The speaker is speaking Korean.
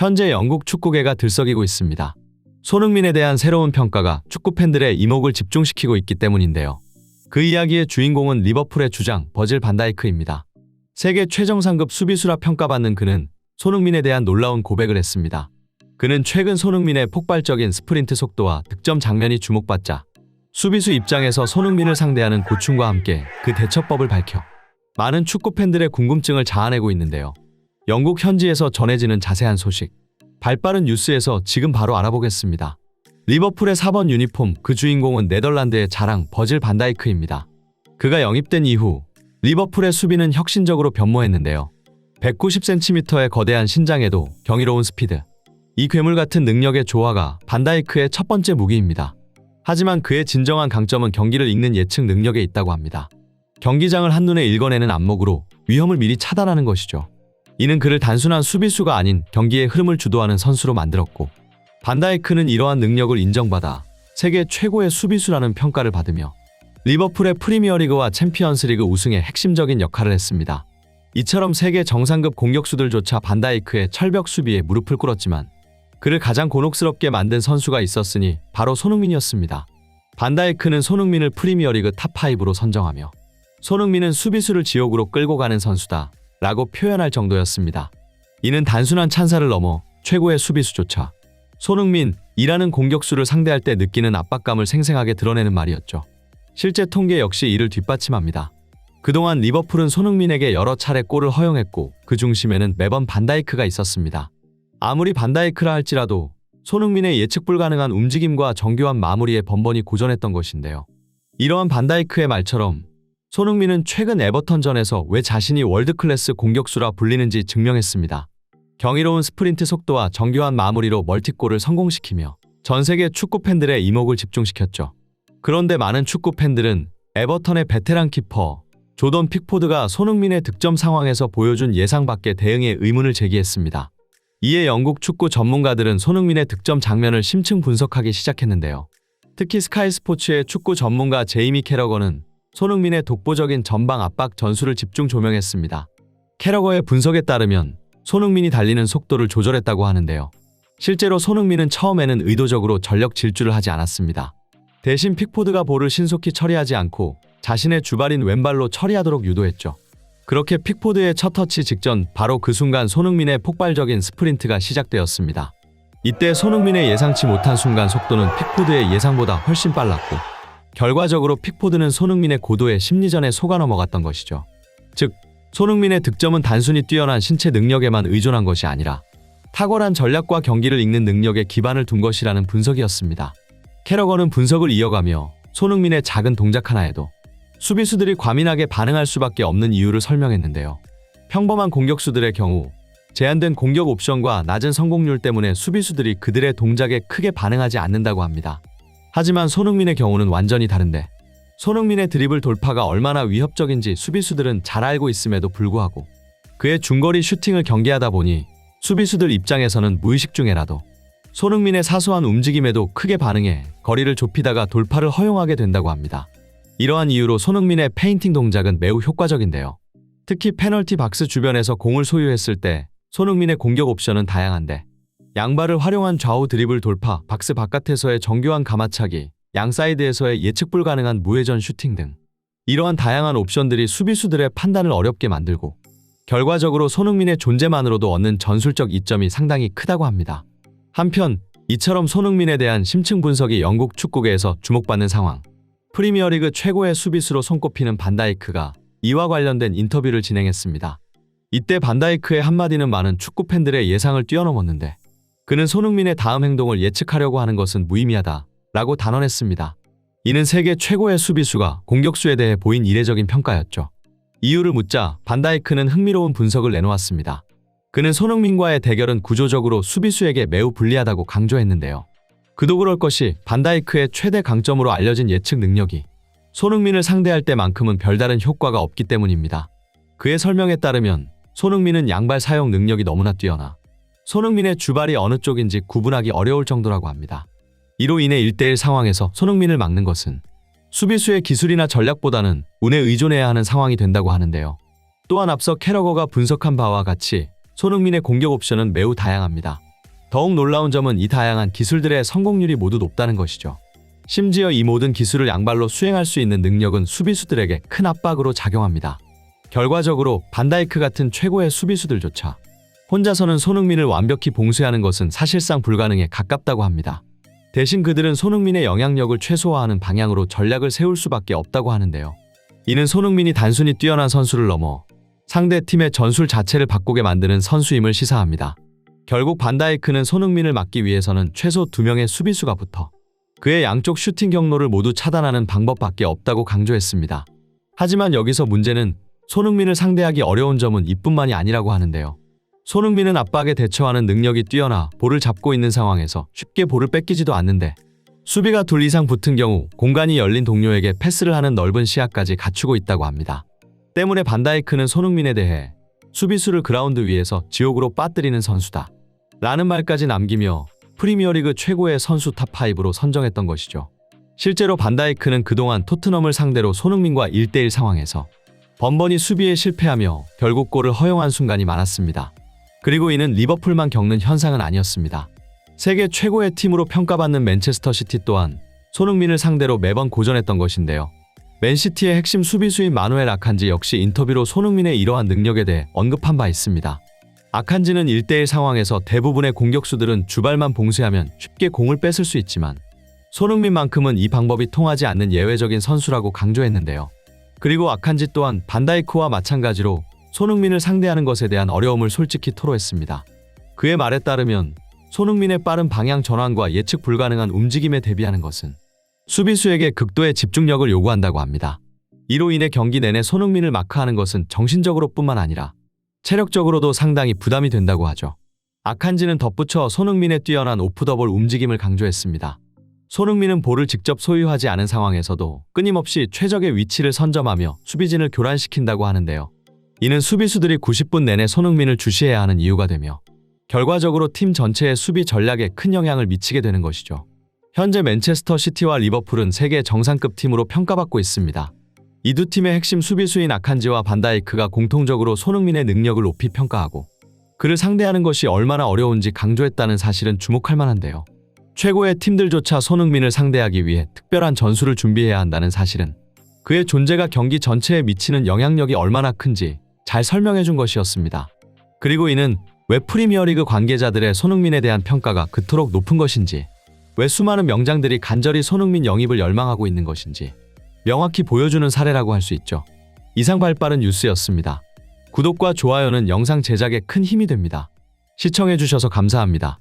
현재 영국 축구계가 들썩이고 있습니다. 손흥민에 대한 새로운 평가가 축구 팬들의 이목을 집중시키고 있기 때문인데요. 그 이야기의 주인공은 리버풀의 주장 버질 반다이크입니다. 세계 최정상급 수비수라 평가받는 그는 손흥민에 대한 놀라운 고백을 했습니다. 그는 최근 손흥민의 폭발적인 스프린트 속도와 득점 장면이 주목받자 수비수 입장에서 손흥민을 상대하는 고충과 함께 그 대처법을 밝혀 많은 축구 팬들의 궁금증을 자아내고 있는데요. 영국 현지에서 전해지는 자세한 소식, 발빠른 뉴스에서 지금 바로 알아보겠습니다. 리버풀의 4번 유니폼 그 주인공은 네덜란드의 자랑 버질 반다이크입니다. 그가 영입된 이후 리버풀의 수비는 혁신적으로 변모했는데요. 190cm의 거대한 신장에도 경이로운 스피드, 이 괴물 같은 능력의 조화가 반다이크의 첫 번째 무기입니다. 하지만 그의 진정한 강점은 경기를 읽는 예측 능력에 있다고 합니다. 경기장을 한눈에 읽어내는 안목으로 위험을 미리 차단하는 것이죠. 이는 그를 단순한 수비수가 아닌 경기의 흐름을 주도하는 선수로 만들었고 반다이크는 이러한 능력을 인정받아 세계 최고의 수비수라는 평가를 받으며 리버풀의 프리미어리그와 챔피언스리그 우승에 핵심적인 역할을 했습니다. 이처럼 세계 정상급 공격수들조차 반다이크의 철벽 수비에 무릎을 꿇었지만 그를 가장 곤혹스럽게 만든 선수가 있었으니 바로 손흥민이었습니다. 반다이크는 손흥민을 프리미어리그 탑5로 선정하며 손흥민은 수비수를 지옥으로 끌고 가는 선수다 라고 표현할 정도였습니다. 이는 단순한 찬사를 넘어 최고의 수비수조차 손흥민이라는 공격수를 상대할 때 느끼는 압박감을 생생하게 드러내는 말이었죠. 실제 통계 역시 이를 뒷받침합니다. 그동안 리버풀은 손흥민에게 여러 차례 골을 허용했고 그 중심에는 매번 반다이크가 있었습니다. 아무리 반다이크라 할지라도 손흥민의 예측 불가능한 움직임과 정교한 마무리에 번번이 고전했던 것인데요. 이러한 반다이크의 말처럼 손흥민은 최근 에버턴전에서 왜 자신이 월드클래스 공격수라 불리는지 증명했습니다. 경이로운 스프린트 속도와 정교한 마무리로 멀티골을 성공시키며 전 세계 축구 팬들의 이목을 집중시켰죠. 그런데 많은 축구 팬들은 에버턴의 베테랑 키퍼 조던 픽포드가 손흥민의 득점 상황에서 보여준 예상 밖의 대응에 의문을 제기했습니다. 이에 영국 축구 전문가들은 손흥민의 득점 장면을 심층 분석하기 시작했는데요. 특히 스카이 스포츠의 축구 전문가 제이미 캐러거는 손흥민의 독보적인 전방 압박 전술을 집중 조명했습니다. 캐러거의 분석에 따르면 손흥민이 달리는 속도를 조절했다고 하는데요. 실제로 손흥민은 처음에는 의도적으로 전력 질주를 하지 않았습니다. 대신 픽포드가 볼을 신속히 처리하지 않고 자신의 주발인 왼발로 처리하도록 유도했죠. 그렇게 픽포드의 첫 터치 직전 바로 그 순간 손흥민의 폭발적인 스프린트가 시작되었습니다. 이때 손흥민의 예상치 못한 순간 속도는 픽포드의 예상보다 훨씬 빨랐고 결과적으로 픽포드는 손흥민의 고도에 심리전에 속아 넘어갔던 것이죠. 즉 손흥민의 득점은 단순히 뛰어난 신체 능력에만 의존한 것이 아니라 탁월한 전략과 경기를 읽는 능력에 기반을 둔 것이라는 분석이었습니다. 캐러건은 분석을 이어가며 손흥민의 작은 동작 하나에도 수비수들이 과민하게 반응할 수밖에 없는 이유를 설명했는데요. 평범한 공격수들의 경우 제한된 공격 옵션과 낮은 성공률 때문에 수비수들이 그들의 동작에 크게 반응하지 않는다고 합니다. 하지만 손흥민의 경우는 완전히 다른데 손흥민의 드리블 돌파가 얼마나 위협적인지 수비수들은 잘 알고 있음에도 불구하고 그의 중거리 슈팅을 경계하다 보니 수비수들 입장에서는 무의식 중에라도 손흥민의 사소한 움직임에도 크게 반응해 거리를 좁히다가 돌파를 허용하게 된다고 합니다. 이러한 이유로 손흥민의 페인팅 동작은 매우 효과적인데요. 특히 페널티 박스 주변에서 공을 소유했을 때 손흥민의 공격 옵션은 다양한데 양발을 활용한 좌우 드리블 돌파, 박스 바깥에서의 정교한 가마차기, 양 사이드에서의 예측 불가능한 무회전 슈팅 등 이러한 다양한 옵션들이 수비수들의 판단을 어렵게 만들고 결과적으로 손흥민의 존재만으로도 얻는 전술적 이점이 상당히 크다고 합니다. 한편 이처럼 손흥민에 대한 심층 분석이 영국 축구계에서 주목받는 상황. 프리미어리그 최고의 수비수로 손꼽히는 반다이크가 이와 관련된 인터뷰를 진행했습니다. 이때 반다이크의 한마디는 많은 축구 팬들의 예상을 뛰어넘었는데 그는 손흥민의 다음 행동을 예측하려고 하는 것은 무의미하다 라고 단언했습니다. 이는 세계 최고의 수비수가 공격수에 대해 보인 이례적인 평가였죠. 이유를 묻자 반다이크는 흥미로운 분석을 내놓았습니다. 그는 손흥민과의 대결은 구조적으로 수비수에게 매우 불리하다고 강조했는데요. 그도 그럴 것이 반다이크의 최대 강점으로 알려진 예측 능력이 손흥민을 상대할 때만큼은 별다른 효과가 없기 때문입니다. 그의 설명에 따르면 손흥민은 양발 사용 능력이 너무나 뛰어나 손흥민의 주발이 어느 쪽인지 구분하기 어려울 정도라고 합니다. 이로 인해 1대1 상황에서 손흥민을 막는 것은 수비수의 기술이나 전략보다는 운에 의존해야 하는 상황이 된다고 하는데요. 또한 앞서 캐러거가 분석한 바와 같이 손흥민의 공격 옵션은 매우 다양합니다. 더욱 놀라운 점은 이 다양한 기술들의 성공률이 모두 높다는 것이죠. 심지어 이 모든 기술을 양발로 수행할 수 있는 능력은 수비수들에게 큰 압박으로 작용합니다. 결과적으로 반다이크 같은 최고의 수비수들조차 혼자서는 손흥민을 완벽히 봉쇄하는 것은 사실상 불가능에 가깝다고 합니다. 대신 그들은 손흥민의 영향력을 최소화하는 방향으로 전략을 세울 수밖에 없다고 하는데요. 이는 손흥민이 단순히 뛰어난 선수를 넘어 상대 팀의 전술 자체를 바꾸게 만드는 선수임을 시사합니다. 결국 반다이크는 손흥민을 막기 위해서는 최소 2명의 수비수가 붙어 그의 양쪽 슈팅 경로를 모두 차단하는 방법밖에 없다고 강조했습니다. 하지만 여기서 문제는 손흥민을 상대하기 어려운 점은 이뿐만이 아니라고 하는데요. 손흥민은 압박에 대처하는 능력이 뛰어나 볼을 잡고 있는 상황에서 쉽게 볼을 뺏기지도 않는데 수비가 둘 이상 붙은 경우 공간이 열린 동료에게 패스를 하는 넓은 시야까지 갖추고 있다고 합니다. 때문에 반다이크는 손흥민에 대해 수비수를 그라운드 위에서 지옥으로 빠뜨리는 선수다. 라는 말까지 남기며 프리미어리그 최고의 선수 탑5로 선정했던 것이죠. 실제로 반다이크는 그동안 토트넘을 상대로 손흥민과 1대1 상황에서 번번이 수비에 실패하며 결국 골을 허용한 순간이 많았습니다. 그리고 이는 리버풀만 겪는 현상은 아니었습니다. 세계 최고의 팀으로 평가받는 맨체스터 시티 또한 손흥민을 상대로 매번 고전했던 것인데요. 맨시티의 핵심 수비수인 마누엘 아칸지 역시 인터뷰로 손흥민의 이러한 능력에 대해 언급한 바 있습니다. 아칸지는 1대1 상황에서 대부분의 공격수들은 주발만 봉쇄하면 쉽게 공을 뺏을 수 있지만 손흥민만큼은 이 방법이 통하지 않는 예외적인 선수라고 강조했는데요. 그리고 아칸지 또한 반다이크와 마찬가지로 손흥민을 상대하는 것에 대한 어려움을 솔직히 토로했습니다. 그의 말에 따르면 손흥민의 빠른 방향 전환과 예측 불가능한 움직임에 대비하는 것은 수비수에게 극도의 집중력을 요구한다고 합니다. 이로 인해 경기 내내 손흥민을 마크하는 것은 정신적으로뿐만 아니라 체력적으로도 상당히 부담이 된다고 하죠. 아칸지는 덧붙여 손흥민의 뛰어난 오프더볼 움직임을 강조했습니다. 손흥민은 볼을 직접 소유하지 않은 상황에서도 끊임없이 최적의 위치를 선점하며 수비진을 교란시킨다고 하는데요. 이는 수비수들이 90분 내내 손흥민을 주시해야 하는 이유가 되며 결과적으로 팀 전체의 수비 전략에 큰 영향을 미치게 되는 것이죠. 현재 맨체스터 시티와 리버풀은 세계 정상급 팀으로 평가받고 있습니다. 이 두 팀의 핵심 수비수인 아칸지와 반다이크가 공통적으로 손흥민의 능력을 높이 평가하고 그를 상대하는 것이 얼마나 어려운지 강조했다는 사실은 주목할 만한데요. 최고의 팀들조차 손흥민을 상대하기 위해 특별한 전술을 준비해야 한다는 사실은 그의 존재가 경기 전체에 미치는 영향력이 얼마나 큰지 잘 설명해 준 것이었습니다. 그리고 이는 왜 프리미어리그 관계자들의 손흥민에 대한 평가가 그토록 높은 것인지, 왜 수많은 명장들이 간절히 손흥민 영입을 열망하고 있는 것인지 명확히 보여주는 사례라고 할 수 있죠. 이상 발빠른 뉴스였습니다. 구독과 좋아요는 영상 제작에 큰 힘이 됩니다. 시청해 주셔서 감사합니다.